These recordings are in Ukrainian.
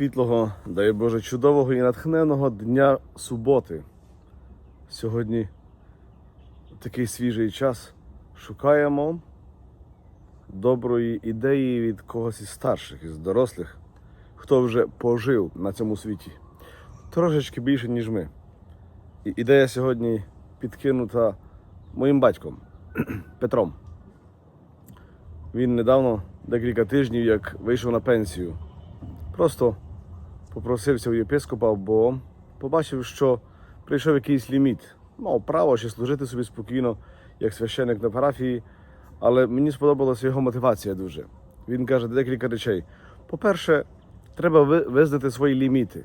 світлого, дай Боже, чудового і натхненого дня суботи. Сьогодні такий свіжий час. Шукаємо доброї ідеї від когось із старших, із дорослих, хто вже пожив на цьому світі. Трошечки більше, ніж ми. І ідея сьогодні підкинута моїм батьком Петром. Він недавно, декілька тижнів, як вийшов на пенсію. Просто попросився у єпископа, бо побачив, що прийшов якийсь ліміт. Мав право ще служити собі спокійно, як священник на парафії, але мені сподобалася його мотивація дуже. Він каже декілька речей. По-перше, треба визнати свої ліміти.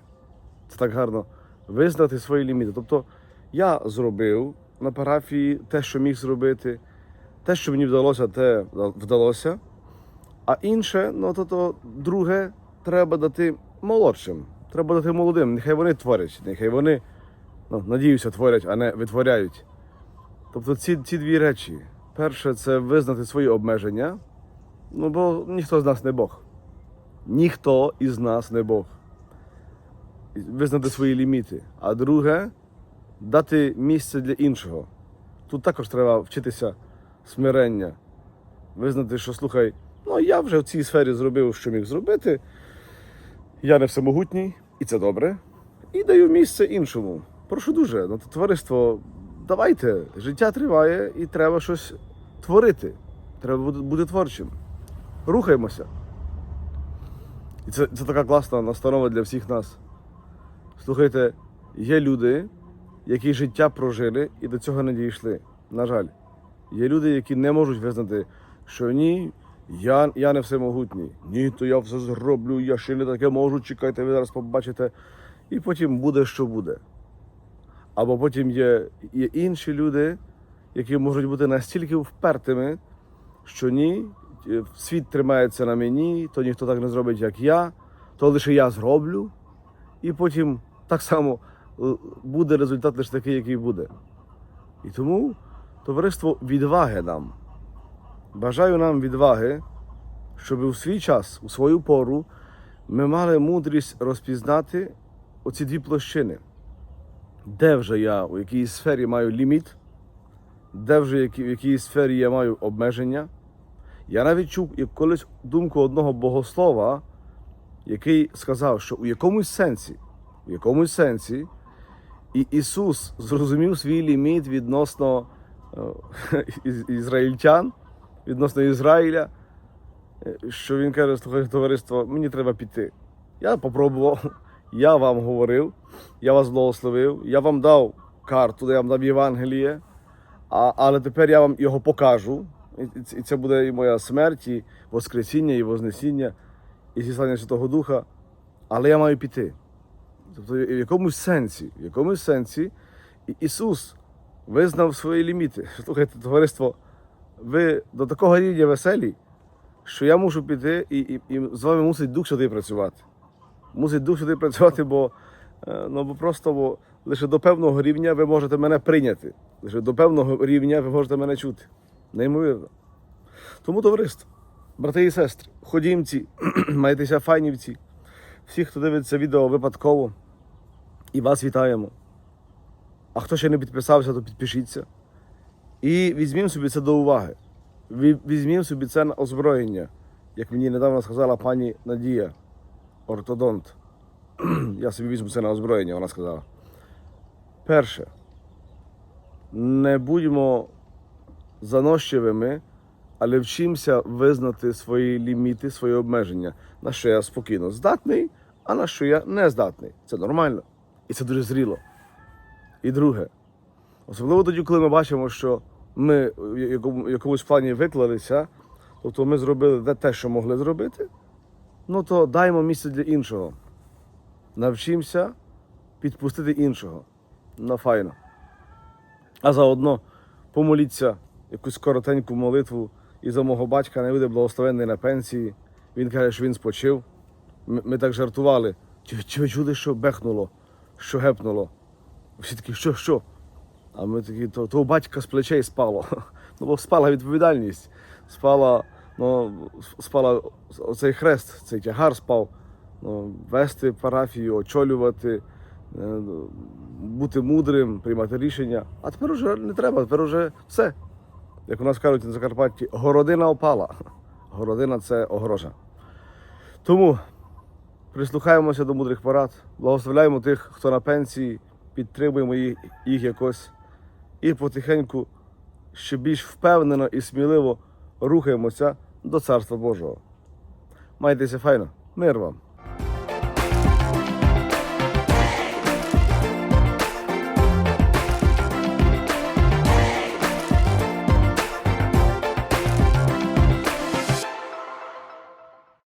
Це так гарно. Визнати свої ліміти. Тобто я зробив на парафії те, що міг зробити, те, що мені вдалося, те вдалося. А інше, ну то, то друге, треба дати молодшим. Треба дати молодим. Нехай вони творять, нехай вони, ну, надіюся, творять, а не витворяють. Тобто ці, ці дві речі. Перше, це визнати свої обмеження. Ну, бо ніхто з нас не Бог. Ніхто із нас не Бог. Визнати свої ліміти. А друге, дати місце для іншого. Тут також треба вчитися смирення. Визнати, що слухай, ну я вже в цій сфері зробив, що міг зробити. Я не всемогутній, і це добре. І даю місце іншому. Прошу дуже, ну то товариство, давайте, життя триває і треба щось творити. Треба бути творчим. Рухаємося. І це, це така класна настанова для всіх нас. Слухайте, є люди, які життя прожили і до цього не дійшли. На жаль, є люди, які не можуть визнати, що ні, я, я не всемогутній. Ні, то я все зроблю, я ще не таке можу, чекайте, ви зараз побачите. І потім буде, що буде. Або потім є, є інші люди, які можуть бути настільки впертими, що ні, е, світ тримається на мені, то ніхто так не зробить, як я, то лише я зроблю. І потім так само е, буде результат лише такий, який буде. І тому товариство відваги нам. Бажаю нам відваги, щоб у свій час, у свою пору, ми мали мудрість розпізнати оці дві площини. Де вже я у якій сфері маю ліміт, де вже в якій сфері я маю обмеження. Я навіть чув колись думку одного богослова, який сказав, що у якомусь сенсі, у якомусь сенсі, і Ісус зрозумів свій ліміт відносно е, із- ізраїльтян, відносно Ізраїля, е, що він каже, слухай, товариство, мені треба піти. Я попробував, я вам говорив, я вас благословив, я вам дав карту, я вам дав Євангеліє, але тепер я вам його покажу. І це- буде і моя смерть, і Воскресіння, і Вознесіння, і зіслання Святого Духа. Але я маю піти. Тобто, в якомусь сенсі, в якомусь сенсі Ісус визнав свої ліміти. Слухайте, товариство, ви до такого рівня веселі, що я мушу піти, і, і, і з вами мусить Дух Святий працювати. Мусить Дух Святий працювати, бо, е, ну, бо просто бо лише до певного рівня ви можете мене прийняти. Лише до певного рівня ви можете мене чути. Неймовірно. Тому, товариство, брати і сестри, ходімці, майтеся файнівці. Всі, хто дивиться відео випадково, і вас вітаємо. А хто ще не підписався, то підпишіться. І візьмімо собі це до уваги. Ві- Візьмімо собі це на озброєння, як мені недавно сказала пані Надія, ортодонт. Я собі візьму це на озброєння, вона сказала. Перше, не будьмо занощивими, але вчимося визнати свої ліміти, свої обмеження, на що я спокійно здатний, а на що я не здатний. Це нормально. І це дуже зріло. І друге, особливо тоді, коли ми бачимо, що ми в якомусь плані виклалися, тобто ми зробили те- що могли зробити, ну то даймо місце для іншого. Навчимося підпустити іншого. На файно. А заодно помоліться якусь коротеньку молитву і за мого батька не буде благословенний на пенсії. Він каже, що він спочив. Ми, ми так жартували. Чи ви чули, що бехнуло, що гепнуло? Всі такі, що, що? А ми такі, то, то батька з плечей спало. Ну, бо спала відповідальність. Спала, ну, спала оцей хрест, цей тягар спав ну, вести парафію, очолювати, е, бути мудрим, приймати рішення. А тепер уже не треба, тепер уже все. Як у нас кажуть на Закарпатті, городина опала. Городина це огорожа. Тому прислухаємося до мудрих порад, благословляємо тих, хто на пенсії, підтримуємо їх, їх якось і потихеньку ще більш впевнено і сміливо рухаємося до Царства Божого. Майтеся файно, мир вам!